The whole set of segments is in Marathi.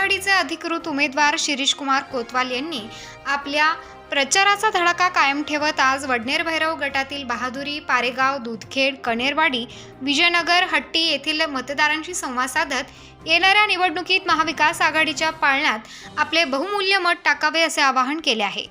आघाडीचे अधिकृत उमेदवार शिरीष कुमार कोतवाल यांनी आपल्या प्रचाराचा धडाका कायम ठेवत आज वडनेर भैरव गटातील बहादुरी पारेगाव दूधखेड कणेरवाडी विजयनगर हट्टी येथील मतदारांशी संवाद साधत येणाऱ्या निवडणुकीत महाविकास आघाडीच्या पाळण्यात आपले बहुमूल्य मत टाकावे असे आवाहन केले आहे.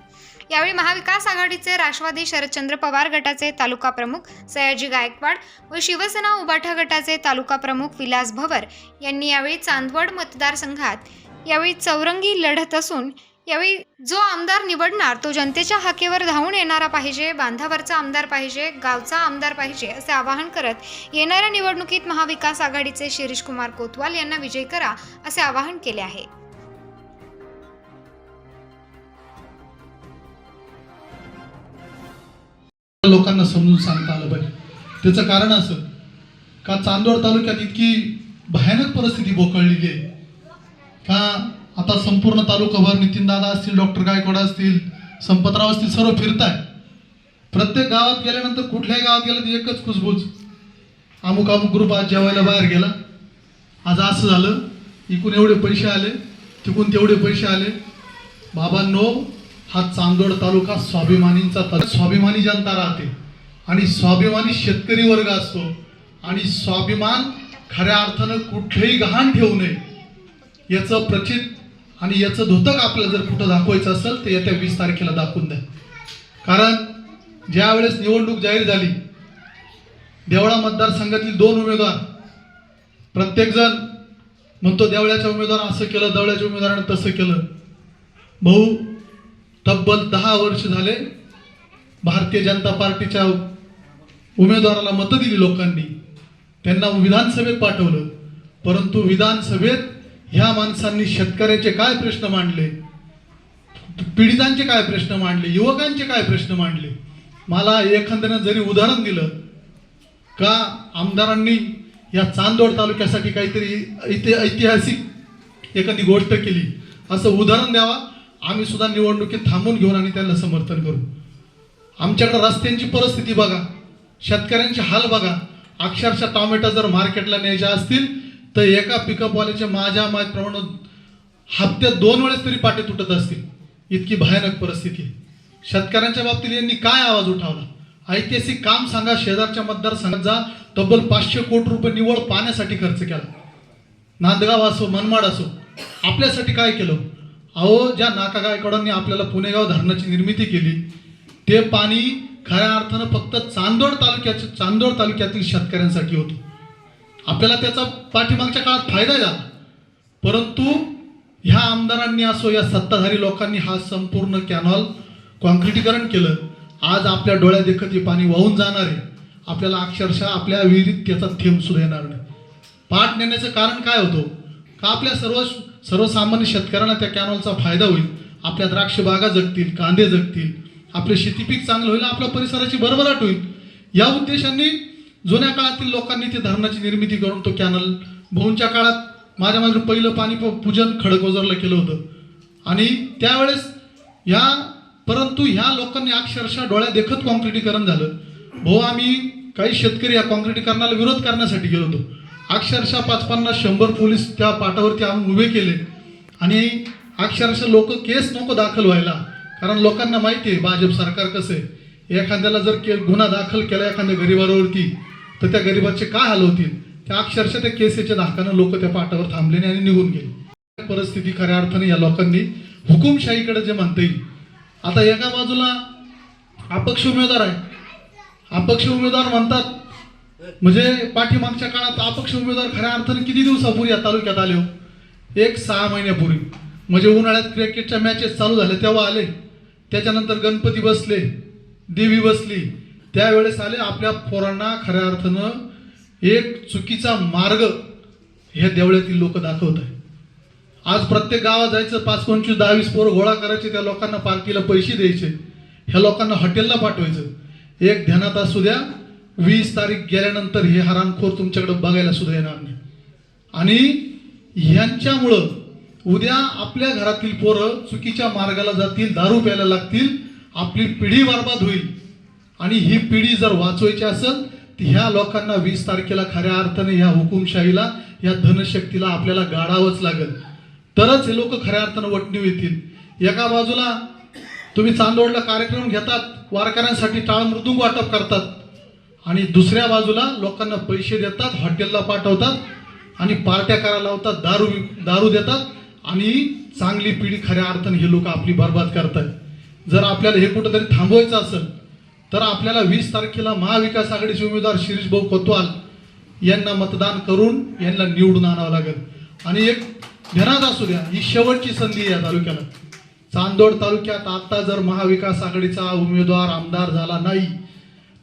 यावेळी महाविकास आघाडीचे राष्ट्रवादी शरदचंद्र पवार गटाचे तालुका प्रमुख सयाजी गायकवाड व शिवसेना उबाठा गटाचे तालुका प्रमुख विलास भवर यांनी यावेळी चांदवड मतदारसंघात यावेळी चौरंगी लढत असून यावेळी जो आमदार निवडणार तो जनतेच्या हाकेवर धावून येणारा पाहिजे बांधावरचा आमदार पाहिजे गावचा आमदार पाहिजे असे आवाहन करत येणाऱ्या निवडणुकीत महाविकास आघाडीचे शिरीषकुमार कोतवाल यांना विजयी करा असे आवाहन केले आहे. लोकांना समजून सांगता आलं पाहिजे. त्याचं कारण असं का चांदवड तालुक्यात इतकी भयानक परिस्थिती बोकळलेली आहे. का आता संपूर्ण तालुकाभर नितीनदादा असतील डॉक्टर गायकवाड असतील संपतराव असतील सर्व फिरताय. प्रत्येक गावात गेल्यानंतर कुठल्याही गावात गेलं तर एकच कुसबुज अमुक अमुक ग्रुप आज जेवायला बाहेर गेला. आज असं झालं इकून एवढे पैसे आले तिकून तेवढे पैसे आले. बाबांनो हा चांदोड तालुका स्वाभिमानींचा स्वाभिमानी जनता राहते. आणि स्वाभिमानी शेतकरी वर्ग असतो. आणि स्वाभिमान खऱ्या अर्थानं कुठलंही गहाण ठेवू नये. याचं प्रचित आणि याचं धोतक आपल्याला जर कुठं दाखवायचं असेल तर येत्या वीस तारखेला दाखवून द्या. कारण ज्या वेळेस निवडणूक जाहीर झाली देवळा मतदारसंघातील दोन उमेदवार प्रत्येकजण म्हणतो देवळ्याच्या उमेदवार असं केलं देवळ्याच्या उमेदवारानं तसं केलं. भाऊ तब्बल दहा वर्ष झाले भारतीय जनता पार्टीच्या उमेदवाराला मतं दिली लोकांनी. त्यांना विधानसभेत पाठवलं. परंतु विधानसभेत ह्या माणसांनी शेतकऱ्याचे काय प्रश्न मांडले? पीडितांचे काय प्रश्न मांडले? युवकांचे काय प्रश्न मांडले? मला एखाद्यानं जरी उदाहरण दिलं का आमदारांनी या चांदोड तालुक्यासाठी काहीतरी ऐतिहासिक एखादी गोष्ट केली? असं उदाहरण द्यावा. आम्ही सुद्धा निवडणुकीत थांबून घेऊन आणि त्यांना समर्थन करू. आमच्याकडे रस्त्यांची परिस्थिती बघा. शेतकऱ्यांचे हाल बघा. अक्षरशः टॉमॅटो जर मार्केटला न्यायच्या असतील तर एका पिकअपवाल्याच्या माझ्या माहितीप्रमाणे हप्त्यात दोन वेळेस तरी पाटे तुटत असतील. इतकी भयानक परिस्थिती. आहे शेतकऱ्यांच्या बाबतीत यांनी काय आवाज उठावला? ऐतिहासिक काम सांगा शेजारच्या मतदारसंघात जा. तब्बल पाचशे कोटी रुपये निवड पाण्यासाठी खर्च केला. नांदगाव असो मनमाड असो आपल्यासाठी काय केलं? अहो ज्या नाकागायकवाडांनी आपल्याला पुणेगाव धरणाची निर्मिती केली ते पाणी खऱ्या अर्थानं फक्त चांदोड तालुक्याचे चांदोड तालुक्यातील शेतकऱ्यांसाठी होतं. आपल्याला त्याचा पाठीमागच्या काळात फायदा झाला. परंतु ह्या आमदारांनी असो या सत्ताधारी लोकांनी हा संपूर्ण कॅनॉल कॉन्क्रिटीकरण केलं. आज आपल्या डोळ्या देखत हे पाणी वाहून जाणार आहे. आपल्याला अक्षरशः आपल्या विहिरीत त्याचा थेंब सुद्धा येणार नाही. पाठ नेण्याचं कारण काय होतं? का आपल्या सर्व सर्वसामान्य शेतकऱ्यांना त्या कॅनॉलचा फायदा होईल. आपल्या द्राक्ष बागा जगतील कांदे जगतील आपले शेतीपीक चांगलं होईल आपल्या परिसराची भरभराट होईल. या उद्देशाने जुन्या काळातील लोकांनी ते धरणाची निर्मिती करून तो कॅनल भाऊंच्या काळात माझ्या माझं पहिलं पाणी प- पूजन खडकोजरला केलं होतं. आणि त्यावेळेस या परंतु ह्या लोकांनी अक्षरशः डोळ्या देखत कॉन्क्रिटीकरण झालं. भाऊ आम्ही काही शेतकरी या कॉन्क्रिटीकरणाला विरोध करण्यासाठी गेलो होतो. अक्षरशः पाच पन्नास शंभर पोलीस त्या पाटावरती आम्ही उभे केले. आणि अक्षरशः लोक केस नको दाखल व्हायला. कारण लोकांना माहिती आहे भाजप सरकार कसं आहे. एखाद्याला जर के गुन्हा दाखल केला एखाद्या गरीबावरती तर त्या गरीबाचे काय हाल होतील? त्या अक्षरशः त्या केसेच्या धाकानं लोक त्या पाटावर थांबले आणि निघून गेले. परिस्थिती खऱ्या अर्थाने या लोकांनी हुकुमशाहीकडे जे म्हणता येईल. आता एका बाजूला अपक्ष उमेदवार आहे. अपक्ष उमेदवार म्हणतात म्हणजे पाठीमागच्या काळात अपक्ष उमेदवार खऱ्या अर्थाने किती दिवसापूर्वी या तालुक्यात आले हो? एक सहा महिन्यापूर्वी. म्हणजे उन्हाळ्यात क्रिकेटच्या मॅचेस चालू झाल्या तेव्हा आले. त्याच्यानंतर गणपती बसले देवी बसली. त्यावेळेस आले आपल्या पोरांना खऱ्या अर्थानं एक चुकीचा मार्ग हे देवळ्यातील लोक दाखवत आहे आज प्रत्येक गावात जायचं पाच पंचवीस दहावीस पोरं गोळा करायचे त्या लोकांना पार्टीला पैसे द्यायचे. ह्या लोकांना हॉटेलला पाठवायचं. एक ध्यानात असू द्या वीस तारीख गेल्यानंतर हे हरामखोर तुमच्याकडे बघायला सुद्धा येणार नाही. आणि यांच्यामुळं उद्या आपल्या घरातील पोरं चुकीच्या मार्गाला जातील दारू प्यायला लागतील आपली पिढी बर्बाद होईल. आणि ही पिढी जर वाचवायची असेल तर ह्या लोकांना वीस तारखेला खऱ्या अर्थाने ह्या हुकुमशाहीला या धनशक्तीला आपल्याला गाडावंच लागेल. तरच हे लोक खऱ्या अर्थानं वटणीव येतील. एका बाजूला तुम्ही चांदोडला कार्यक्रम घेतात वारकऱ्यांसाठी टाळ मृदुंग वाटप करतात. आणि दुसऱ्या बाजूला लोकांना पैसे देतात हॉटेलला पाठवतात आणि पार्ट्या करायला लावतात दारू दारू देतात आणि चांगली पिढी खऱ्या अर्थाने हे लोक आपली बर्बाद करतात जर आपल्याला हे कुठंतरी थांबवायचं असेल तर आपल्याला वीस तारखेला महाविकास आघाडीचे उमेदवार शिरीष भाऊ कोतवाल यांना मतदान करून यांना निवडून आणावं लागेल. आणि एक ध्यानात असू द्या ही शेवटची संधी आहे या तालुक्याला. चांदोड तालुक्यात आता जर महाविकास आघाडीचा उमेदवार आमदार झाला नाही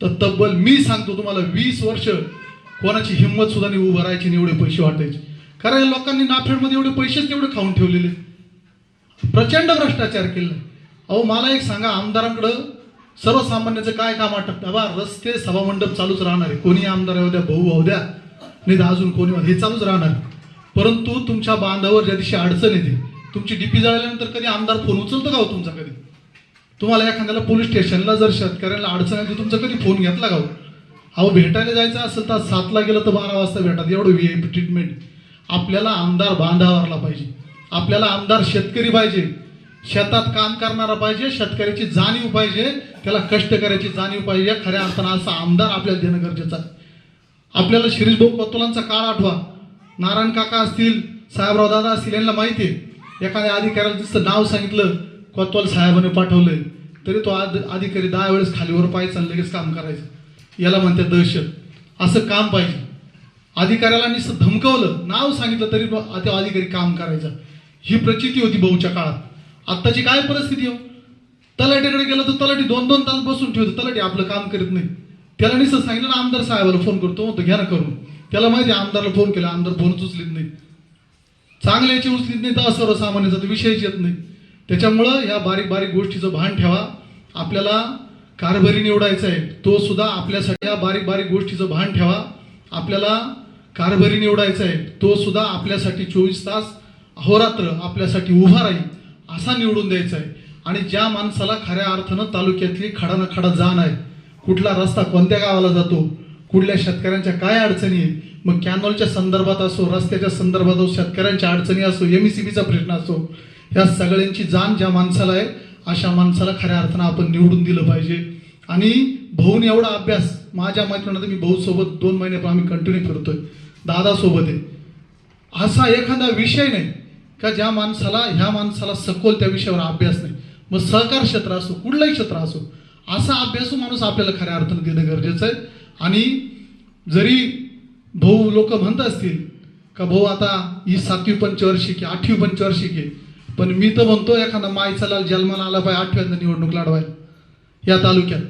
तर तब्बल मी सांगतो तुम्हाला वीस वर्ष कोणाची हिंमत सुद्धा नाही उभं राहायची आणि एवढे पैसे वाटायचे. कारण या लोकांनी नाफेडमध्ये एवढे पैसेच तेवढे खाऊन ठेवलेले. प्रचंड भ्रष्टाचार केला. अहो मला एक सांगा आमदारांकडं सर्वसामान्याचं काय काम वाटत बाबा रस्ते सभामंडप चालूच राहणार आहे. कोणी आमदार येऊ द्या भाऊ होऊ द्या. नाही तर अजून कोणी हे चालूच राहणार. परंतु तुमच्या बांधावर ज्या दिवशी अडचण येते तुमची डीपी जळल्यानंतर कधी आमदार फोन उचलतो का हो तुमचा कधी? तुम्हाला एखाद्याला पोलीस स्टेशनला जर शेतकऱ्याला अडचण आहे तर तुमचा कधी फोन घेतला का हो? अहो भेटायला जायचं असेल तर सातला गेलं तर बारा वाजता भेटतात. एवढं व्ही आय पी ट्रीटमेंट आपल्याला आमदार बांधावरला पाहिजे. आपल्याला आमदार शेतकरी पाहिजे. शेतात काम करणारा पाहिजे शेतकऱ्याची जाणीव पाहिजे त्याला कष्ट करायची जाणीव पाहिजे. खऱ्या अर्थानं असा आमदार आपल्याला देणं गरजेचं आहे. आपल्याला शिरीष भाऊ कोतुलांचा काळ आठवा. नारायण काका असतील साहेबराव दादा असतील यांना माहिती आहे. एखाद्या अधिकाऱ्याला जसं नाव सांगितलं कोतवाल साहेबाने पाठवलंय तरी तो आद- अधिकारी दहा वेळेस खालीवर पाहायचा लगेच काम करायचं. याला म्हणतात दहशत. असं काम पाहिजे. अधिकाऱ्याला नुसतं धमकवलं नाव सांगितलं तरी तो अधिकारी काम करायचा. ही प्रचिती होती भाऊच्या काळात. आत्ताची काय परिस्थिती हो? तलाटीकडे गेलं तर तलाठी दोन दोन तास बसून ठेवतो तलाठी आपलं काम करत नाही. त्याला निसं सांगितलं ना आमदार साहेबाला फोन करतो तो घ्या ना करून. त्याला माहिती आहे आमदारला फोन केला आमदार फोनच उचलीत नाही. चांगल्याची उचलीत नाही तर सर्वसामान्याचा तर विषयच येत नाही. त्याच्यामुळं या बारीक बारीक गोष्टीचं भान ठेवा. आपल्याला कारभारी निवडायचा आहे तो सुद्धा आपल्यासाठी या बारीक बारीक गोष्टीचं भान ठेवा. आपल्याला कारभारी निवडायचा आहे तो सुद्धा आपल्यासाठी चोवीस तास अहोरात्र आपल्यासाठी उभा राहील असा निवडून द्यायचा आहे आणि ज्या माणसाला खऱ्या अर्थानं तालुक्यातली खडा न खडा जाण आहे कुठला रस्ता कोणत्या गावाला जातो कुठल्या शेतकऱ्यांच्या काय अडचणी आहेत मग कॅनॉलच्या संदर्भात असो रस्त्याच्या संदर्भात असो शेतकऱ्यांच्या अडचणी असो एम सी बीचा प्रश्न असो ह्या सगळ्यांची जाण ज्या माणसाला आहे अशा माणसाला खऱ्या अर्थानं आपण निवडून दिलं पाहिजे. आणि भाऊन एवढा अभ्यास माझ्या मैत्रिणीत मी भाऊसोबत दोन महिने आम्ही कंटिन्यू फिरतोय दादासोबत आहे. असा एखादा विषय नाही का ज्या माणसाला ह्या माणसाला सखोल त्या विषयावर अभ्यास नाही. मग सहकार क्षेत्र असो कुठलंही क्षेत्र असो असा अभ्यासू माणूस आपल्याला खऱ्या अर्थानं देणं गरजेचं आहे. आणि जरी भाऊ लोक म्हणत असतील का भाऊ आता ही सातवी पंचवार्षिक आहे आठवी पंचवार्षिक आहे. पण मी तर म्हणतो एखादा मायचा जन्माला आला पाहिजे आठव्यांदा निवडणूक लढवायला. या तालुक्यात.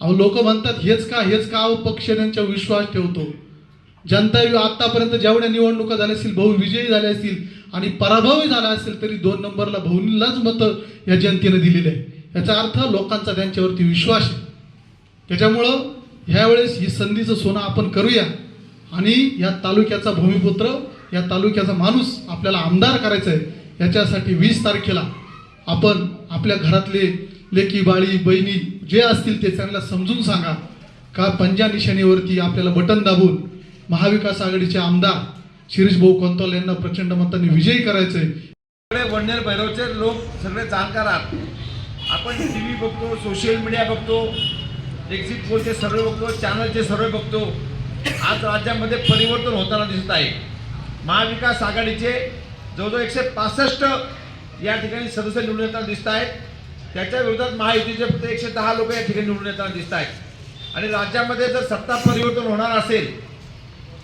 अहो लोक म्हणतात हेच का हेच का अहो पक्ष त्यांच्या विश्वास ठेवतो? जनता आतापर्यंत जेवढ्या निवडणुका झाल्या असतील भाऊ विजयी झाले असतील आणि पराभवही झाला असेल तरी दोन नंबरला भाऊनीलाच मतं या जनतेने दिलेली आहे याचा अर्थ लोकांचा त्यांच्यावरती विश्वास आहे. त्याच्यामुळं ह्यावेळेस ही संधीचं सोनं आपण करूया आणि या तालुक्याचा भूमिपुत्र या तालुक्याचा माणूस आपल्याला आमदार करायचा आहे याच्यासाठी वीस तारखेला आपण आपल्या घरातले लेकी बाळी बहिणी जे असतील ते त्यांना समजून सांगा का पंजा निशाणीवरती आपल्याला बटन दाबून महाविकास आघाडीचे आमदार शिरीष भाऊ यांना प्रचंड मताने विजयी करायचे सगळे वडनेर भैरवचे लोक सगळे जाणकार आहात. आपण टी व्ही बघतो सोशल मीडिया बघतो एक्झिट पोलचे सर्वे बघतो चॅनलचे सर्वे बघतो. आज राज्यामध्ये परिवर्तन होताना दिसत आहे. महाविकास आघाडीचे जवळजवळ एकशे पासष्ट या ठिकाणी सदस्य निवडून येताना दिसत आहेत. त्याच्या विरोधात महायुतीचे फक्त एकशे दहा लोक या ठिकाणी निवडून येताना दिसत आहेत. आणि राज्यामध्ये जर सत्ता परिवर्तन होणार असेल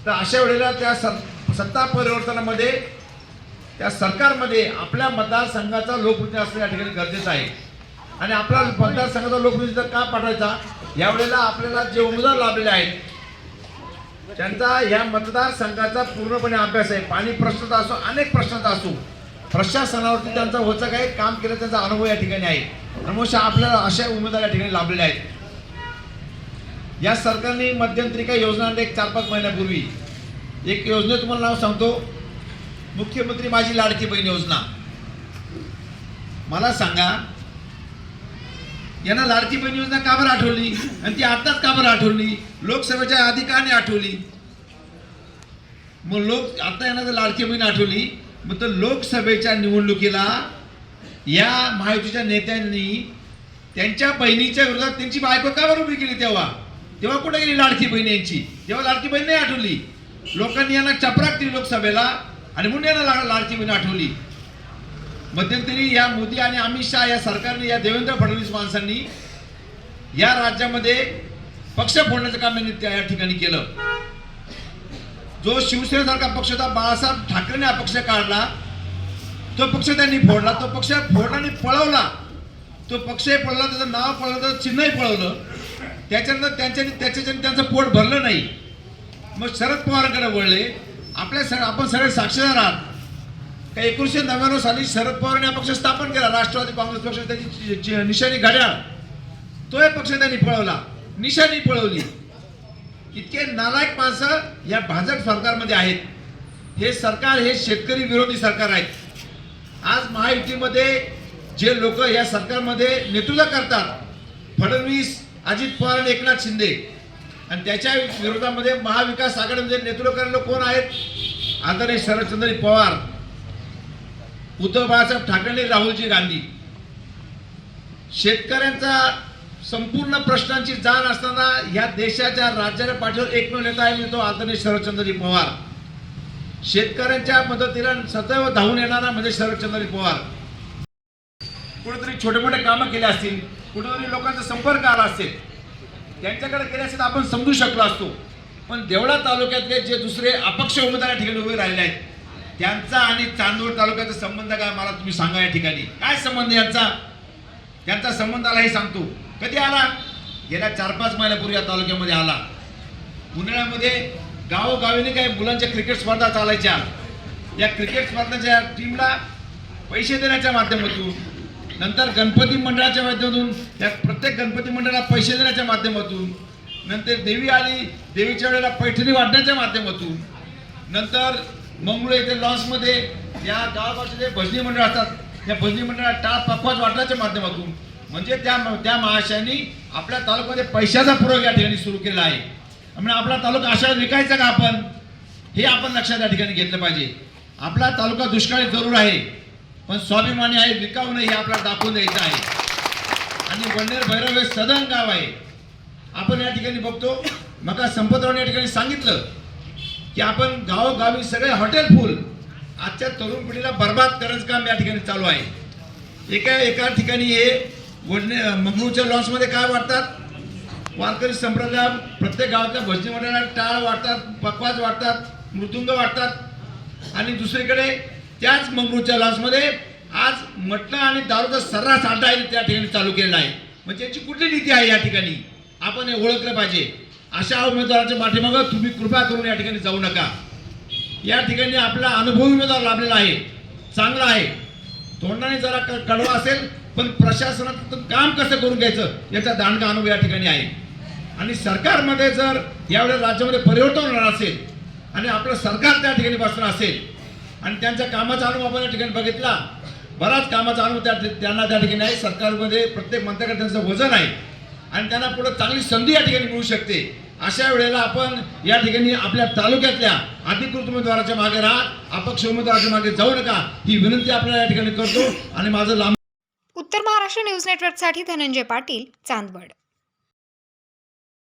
तर अशा वेळेला त्या सत्ता परिवर्तनामध्ये त्या सरकारमध्ये आपल्या मतदारसंघाचा लोकप्रतिनिधी असणे या ठिकाणी गरजेचं आहे. आणि आपला मतदारसंघाचा लोकप्रतिनिधी जर का पाठवायचा यावेळेला आपल्याला जे उमेदवार लाभलेले आहेत त्यांचा या मतदारसंघाचा पूर्णपणे अभ्यास आहे. पाणी प्रश्नाचा असो अनेक प्रश्नाचा असो. प्रशासनावरती त्यांचा होतं काही काम केलं त्यांचा अनुभव या ठिकाणी आहे. त्यामुळे आपल्याला अशा उमेदवार या ठिकाणी लाभलेले आहेत. या सरकारने मध्यंतरी काही योजना आणल्या एक चार पाच महिन्यापूर्वी. एक योजने तुम्हाला नाव सांगतो. मुख्यमंत्री माझी लाडकी बहीण योजना. मला सांगा यांना लाडकी बहीण योजना का बरं आठवली? आणि ती आताच का बरं आठवली? लोकसभेच्या आधी का नाही आठवली. मग लोक आता यांना जर लाडकी बहीण आठवली मग तर लोकसभेच्या निवडणुकीला या महायुतीच्या नेत्यांनी त्यांच्या बहिणीच्या विरोधात त्यांची बायको का बरं उभी केली तेव्हा? तेव्हा कुठे गेली लाडकी बहीण यांची? तेव्हा लाडकी बहीण नाही आठवली. लोकांनी यांना चपराक दिली लोकसभेला आणि म्हणून यांना लाडकी बहीण आठवली. मध्यंतरी या मोदी आणि अमित शहा या सरकारने या देवेंद्र फडणवीस माणसांनी या राज्यामध्ये पक्ष फोडण्याचं काम यांनी त्या या ठिकाणी केलं. जो शिवसेनेसारखा पक्ष होता बाळासाहेब ठाकरेने हा पक्ष काढला. तो पक्ष त्यांनी फोडला. तो पक्ष फोडला पळवला. तो पक्षही पळला त्याचं नाव पळवलं त्याचं चिन्हही पळवलं. त्याच्यानंतर त्यांच्याने त्याच्याच्याने त्यांचं पोट भरलं नाही. मग शरद पवारांकडे वळले. आपल्या सर आपण सगळे साक्षीदार आहात. का एकोणीसशे नव्याण्णव साली शरद पवारांनी हा पक्ष स्थापन केला. राष्ट्रवादी काँग्रेस पक्ष त्याची निशाणी घड्याळ. तो एक पक्ष त्यांनी पळवला. निशाणी पळवली. इतके नालायक माणसं या भाजप सरकारमध्ये आहेत. हे सरकार हे शेतकरी विरोधी सरकार आहेत. आज महायुतीमध्ये जे लोक या सरकारमध्ये नेतृत्व करतात फडणवीस अजित पवार आणि एकनाथ शिंदे. आणि त्याच्या विरोधामध्ये महाविकास आघाडीमध्ये नेतृत्व करणारे कोण आहेत? आदरणीय शरदचंद्र पवार. उद्धव बाळासाहेब ठाकरे आणि राहुलजी गांधी. शेतकऱ्यांचा संपूर्ण प्रश्नांची जाण असताना या देशाच्या राज्याच्या पाठीवर एकमेव नेता आहे म्हणजे तो आदरणीय शरदचंद्रजी पवार. शेतकऱ्यांच्या मदतीला सदैव धावून येणारा म्हणजे शरदचंद्रजी पवार. कुठेतरी छोटे मोठे कामं केले असतील कुठेतरी लोकांचा संपर्क आला असेल त्यांच्याकडे केले असेल तर आपण समजू शकलो असतो. पण देवळा तालुक्यातले जे दुसरे अपक्ष उमेदवार ठिकाणी उभे राहिले आहेत त्यांचा आणि चांदूर तालुक्याचा संबंध काय मला तुम्ही सांगा या ठिकाणी. काय संबंध यांचा? त्यांचा संबंध आला हे सांगतो. कधी आला? गेल्या चार पाच महिन्यापूर्वी या तालुक्यामध्ये आला. उन्हाळ्यामध्ये गावोगावीने काही मुलांच्या क्रिकेट स्पर्धा चालायच्या. या क्रिकेट स्पर्धाच्या टीमला पैसे देण्याच्या माध्यमातून नंतर गणपती मंडळाच्या माध्यमातून त्या प्रत्येक गणपती मंडळाला पैसे देण्याच्या माध्यमातून नंतर देवी आली देवीच्या वेळेला पैठणी वाटण्याच्या माध्यमातून नंतर मंगळूर येथे लॉन्समध्ये या गावापासून जे भजनी मंडळ असतात त्या भजनी मंडळात टाळ पखवाज वाटण्याच्या माध्यमातून म्हणजे त्या त्या महाशयांनी आपल्या तालुक्यामध्ये पैशाचा पुरवठा या ठिकाणी सुरू केला आहे. म्हणजे आपला तालुका अशा विकायचा का आपण? हे आपण लक्षात या ठिकाणी घेतलं पाहिजे. आपला तालुका दुष्काळी जरूर आहे पण स्वाभिमानी आहे विकाऊ नाही हे आपल्याला दाखवून द्यायचं आहे. आणि वडनेर भैरव हे सदन गाव आहे. आपण या ठिकाणी बघतो मग संपतरावने या ठिकाणी सांगितलं की आपण गावोगावी सगळे हॉटेल फुल. आजच्या तरुण पिढीला बर्बाद करायचं काम या ठिकाणी चालू आहे. एका एका ठिकाणी हे वडणे मंगळूरच्या लॉन्समध्ये काय वाटतात वारकरी संप्रदाय प्रत्येक गावातल्या भजनी मंडळाला टाळ वाटतात पकवाज वाटतात मृदुंग वाटतात आणि दुसरीकडे त्याच मंगळूरच्या लॉन्समध्ये आज मटणं आणि दारूचा सर्रास अड्डा आहे त्या ठिकाणी चालू केलेला आहे. म्हणजे याची कुठली नीती आहे या ठिकाणी? आपण हे ओळखलं पाहिजे. अशा उमेदवाराच्या पाठीमागं तुम्ही कृपा करून या ठिकाणी जाऊ नका. या ठिकाणी आपला अनुभवी उमेदवार लाभलेला आहे. चांगला आहे. तोंडाने जरा क- कडवा असेल पण प्रशासनात काम कसं करून घ्यायचं याचा दांडगा अनुभव या ठिकाणी आहे. आणि सरकारमध्ये जर यावेळेस राज्यामध्ये परिवर्तन होणार असेल आणि आपलं सरकार त्या ठिकाणी बसणार असेल आणि त्यांच्या कामाचा अनुभव आपण या ठिकाणी बघितला बराच कामाचा अनुभव त्या त्यांना त्या ठिकाणी आहे. सरकारमध्ये प्रत्येक मंत्र्याकडे त्यांचं वजन आहे. आणि त्यांना पुढे चांगली संधी या ठिकाणी मिळू शकते. अशा वेळेला आपण या ठिकाणी आपल्या तालुक्यातल्या अधिकृत उमेदवाराच्या मागे राहा. अपक्ष उमेदवाराच्या मागे जाऊ नका. ही विनंती आपल्याला या ठिकाणी करतो. आणि माझं लांब उत्तर महाराष्ट्र न्यूज नेटवर्कसाठी धनंजय पाटील चांदवड.